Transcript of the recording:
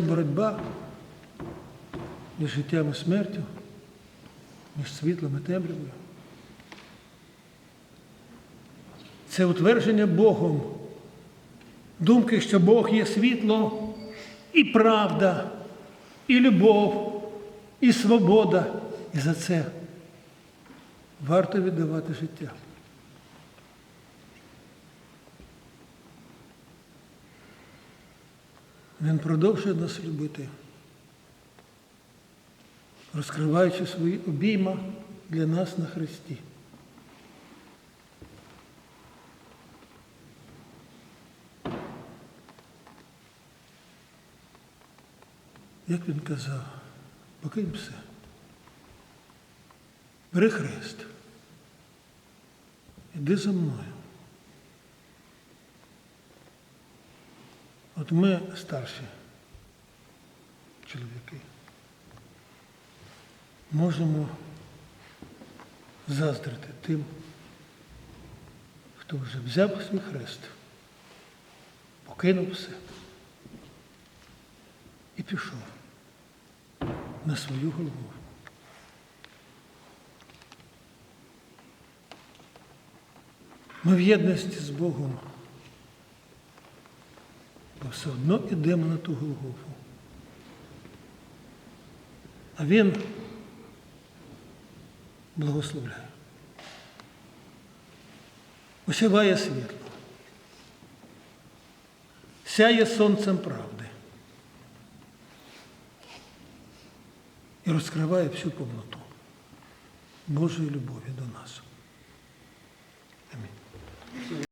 боротьба між життям і смертю, між світлом і темрявою. Це утвердження Богом думки, що Бог є світло і правда, і любов, і свобода. І за це варто віддавати життя. Він продовжує нас любити, розкриваючи свої обійма для нас на Христі. Як він казав, покинь все. Бери хрест. Іди за мною. От ми старші чоловіки можемо заздрити тим, хто вже взяв свій хрест, покинув все і пішов на свою голову. Ми в єдності з Богом, все одно йдемо на ту Голгофу. А Він благословляє. Осяває світло. Сяє сонцем правди. І розкриває всю повноту Божої любові до нас. Амінь.